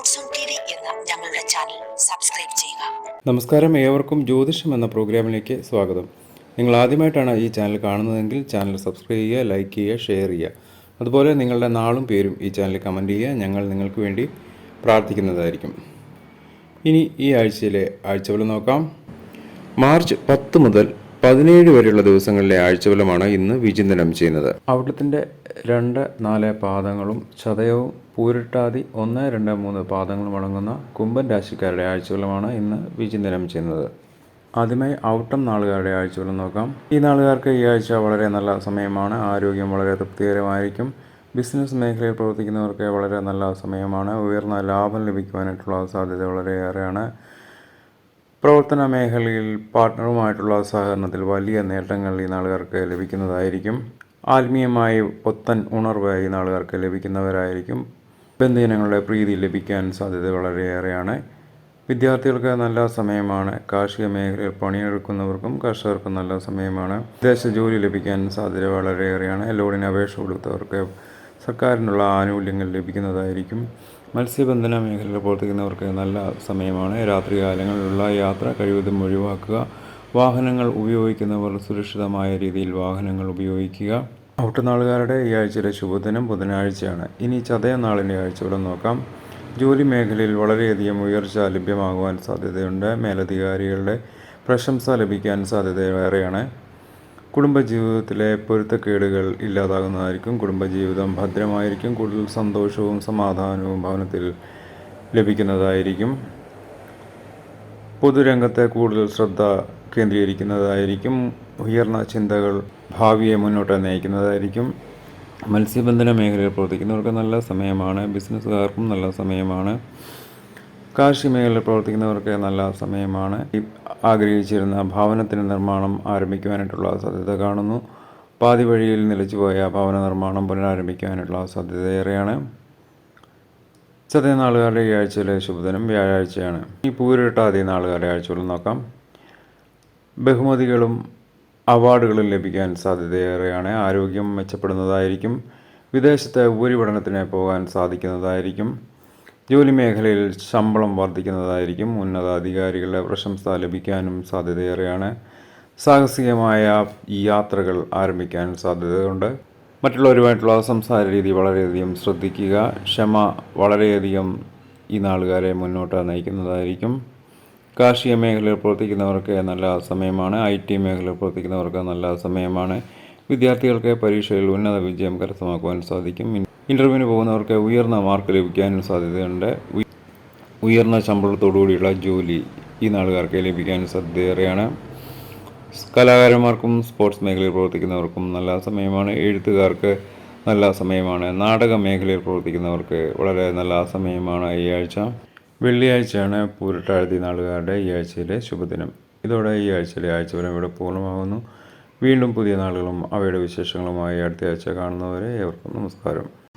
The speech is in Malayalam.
ഞങ്ങളുടെ ചാനൽ സബ്സ്ക്രൈബ് ചെയ്യുക. നമസ്കാരം. ഏവർക്കും ജ്യോതിഷം എന്ന പ്രോഗ്രാമിലേക്ക് സ്വാഗതം. നിങ്ങൾ ആദ്യമായിട്ടാണ് ഈ ചാനൽ കാണുന്നതെങ്കിൽ ചാനൽ സബ്സ്ക്രൈബ് ചെയ്യുക ലൈക്ക് ചെയ്യുക ഷെയർ ചെയ്യുക. അതുപോലെ നിങ്ങളുടെ നാളും പേരും ഈ ചാനൽ കമന്റ് ചെയ്യുക. ഞങ്ങൾ നിങ്ങൾക്ക് വേണ്ടി പ്രാർത്ഥിക്കുന്നതായിരിക്കും. ഇനി ഈ ആഴ്ചയിലെ ആഴ്ചകൾ നോക്കാം. മാർച്ച് പത്ത് മുതൽ പതിനേഴ് വരെയുള്ള ദിവസങ്ങളിലെ ആഴ്ചവലമാണ് ഇന്ന് വിചിന്തനം ചെയ്യുന്നത്. അവിടത്തിന്റെ രണ്ട് നാല് പാദങ്ങളും ചതയവും പൂരിട്ടാതി ഒന്ന് രണ്ട് മൂന്ന് പാദങ്ങളും അടങ്ങുന്ന കുംഭൻ രാശിക്കാരുടെ ആഴ്ചവലമാണ് ഇന്ന് വിചിന്തനം ചെയ്യുന്നത്. ആദ്യമായി ഔട്ടം നാളുകാരുടെ ആഴ്ചകളും നോക്കാം. ഈ നാളുകാർക്ക് ഈ ആഴ്ച വളരെ നല്ല സമയമാണ്. ആരോഗ്യം വളരെ തൃപ്തികരമായിരിക്കും. ബിസിനസ് മേഖലയിൽ പ്രവർത്തിക്കുന്നവർക്ക് വളരെ നല്ല സമയമാണ്. ഉയർന്ന ലാഭം ലഭിക്കുവാനായിട്ടുള്ള സാധ്യത വളരെയേറെയാണ്. പ്രവർത്തന മേഖലയിൽ പാർട്ട്ണറുമായിട്ടുള്ള സഹകരണത്തിൽ വലിയ നേട്ടങ്ങൾ ഈ നാളുകാർക്ക് ലഭിക്കുന്നതായിരിക്കും. ആത്മീയമായി ഒത്തൻ ഉണർവ് ഈ നാളുകാർക്ക് ലഭിക്കുന്നവരായിരിക്കും. ബന്ധുജനങ്ങളുടെ പ്രീതി ലഭിക്കാൻ സാധ്യത വളരെയേറെയാണ്. വിദ്യാർത്ഥികൾക്ക് നല്ല സമയമാണ്. കാർഷിക മേഖലയിൽ പണിയെടുക്കുന്നവർക്കും കർഷകർക്കും നല്ല സമയമാണ്. വിദേശ ജോലി ലഭിക്കാൻ സാധ്യത വളരെയേറെയാണ്. ലോണിന് അപേക്ഷ കൊടുത്തവർക്ക് സർക്കാരിനുള്ള ആനുകൂല്യങ്ങൾ ലഭിക്കുന്നതായിരിക്കും. മത്സ്യബന്ധന മേഖലയിൽ പ്രവർത്തിക്കുന്നവർക്ക് നല്ല സമയമാണ്. രാത്രികാലങ്ങളിലുള്ള യാത്ര കഴിവതും ഒഴിവാക്കുക. വാഹനങ്ങൾ ഉപയോഗിക്കുന്നവർ സുരക്ഷിതമായ രീതിയിൽ വാഹനങ്ങൾ ഉപയോഗിക്കുക. ഔട്ടുനാളുകാരുടെ ഈ ആഴ്ചയിലെ ശുഭദിനം ബുധനാഴ്ചയാണ്. ഇനി ചതയ നാളിന്റെ ആഴ്ചകളും നോക്കാം. ജോലി മേഖലയിൽ വളരെയധികം ഉയർച്ച ലഭ്യമാകുവാൻ സാധ്യതയുണ്ട്. മേലധികാരികളുടെ പ്രശംസ ലഭിക്കാൻ സാധ്യത ഏറെയാണ്. കുടുംബജീവിതത്തിലെ പൊരുത്തക്കേടുകൾ ഇല്ലാതാകുന്നതായിരിക്കും. കുടുംബജീവിതം ഭദ്രമായിരിക്കും. കൂടുതൽ സന്തോഷവും സമാധാനവും ഭവനത്തിൽ ലഭിക്കുന്നതായിരിക്കും. പൊതുരംഗത്തെ കൂടുതൽ ശ്രദ്ധ കേന്ദ്രീകരിക്കുന്നതായിരിക്കും. ഉയർന്ന ചിന്തകൾ ഭാവിയെ മുന്നോട്ട് നയിക്കുന്നതായിരിക്കും. മത്സ്യബന്ധന മേഖലയിൽ പ്രവർത്തിക്കുന്നവർക്ക് നല്ല സമയമാണ്. ബിസിനസ്സുകാർക്കും നല്ല സമയമാണ്. കാർഷിക മേഖലയിൽ പ്രവർത്തിക്കുന്നവർക്ക് നല്ല സമയമാണ്. ആഗ്രഹിച്ചിരുന്ന ഭവനത്തിന്റെ നിർമ്മാണം ആരംഭിക്കുവാനായിട്ടുള്ള സാധ്യത കാണുന്നു. പാതി വഴിയിൽ നിലച്ചുപോയ ഭവന നിർമ്മാണം പുനരാരംഭിക്കുവാനായിട്ടുള്ള സാധ്യത ഏറെയാണ്. ചതയ നാളുകാരുടെ ഈ ആഴ്ചയിലെ ശുഭദിനം വ്യാഴാഴ്ചയാണ്. ഈ പൂരിട്ടാതി നാളുകാരുടെ ആഴ്ചകളും നോക്കാം. ബഹുമതികളും അവാർഡുകളും ലഭിക്കാൻ സാധ്യതയേറെയാണ് ആരോഗ്യം മെച്ചപ്പെടുന്നതായിരിക്കും. വിദേശത്തെ ഉപരിപഠനത്തിന് പോകാൻ സാധിക്കുന്നതായിരിക്കും. ജോലി മേഖലയിൽ ശമ്പളം വർദ്ധിക്കുന്നതായിരിക്കും ഉന്നത അധികാരികളുടെ പ്രശംസ ലഭിക്കാനും സാധ്യതയേറെയാണ്. സാഹസികമായ ഈ യാത്രകൾ ആരംഭിക്കാൻ സാധ്യതയുണ്ട്. മറ്റുള്ളവരുമായിട്ടുള്ള സംസാര രീതി വളരെയധികം ശ്രദ്ധിക്കുക. ക്ഷമ വളരെയധികം ഈ നാളുകാരെ മുന്നോട്ട് നയിക്കുന്നതായിരിക്കും. കാർഷിക മേഖലയിൽ പ്രവർത്തിക്കുന്നവർക്ക് നല്ല സമയമാണ്. ഐ ടി മേഖലയിൽ പ്രവർത്തിക്കുന്നവർക്ക് നല്ല സമയമാണ്. വിദ്യാർത്ഥികൾക്ക് പരീക്ഷയിൽ ഉന്നത വിജയം കരസ്ഥമാക്കുവാൻ സാധിക്കും. ഇന്റർവ്യൂവിന് പോകുന്നവർക്ക് ഉയർന്ന മാർക്ക് ലഭിക്കാനും സാധ്യതയുണ്ട്. ഉയ- ഉയർന്ന ശമ്പളത്തോടുകൂടിയുള്ള ജോലി ഈ നാളുകാർക്ക് ലഭിക്കാനും സാധ്യതയേറെയാണ്. കലാകാരന്മാർക്കും സ്പോർട്സ് മേഖലയിൽ പ്രവർത്തിക്കുന്നവർക്കും നല്ല സമയമാണ്. എഴുത്തുകാർക്ക് നല്ല സമയമാണ്. നാടക മേഖലയിൽ പ്രവർത്തിക്കുന്നവർക്ക് വളരെ നല്ല സമയമാണ് ഈ ആഴ്ച. വെള്ളിയാഴ്ചയാണ് പൂരട്ടാഴ്ത്തി നാളുകാരുടെ ഈ ആഴ്ചയിലെ ശുഭദിനം. ഇതോടെ ഈ ആഴ്ചയിലെ ആഴ്ചവരം ഇവിടെ പൂർണമാകുന്നു. വീണ്ടും പുതിയ നാളുകളും അവയുടെ വിശേഷങ്ങളുമായി അടുത്ത ആഴ്ച കാണുന്നവരെ ഏവർക്കും നമസ്കാരം.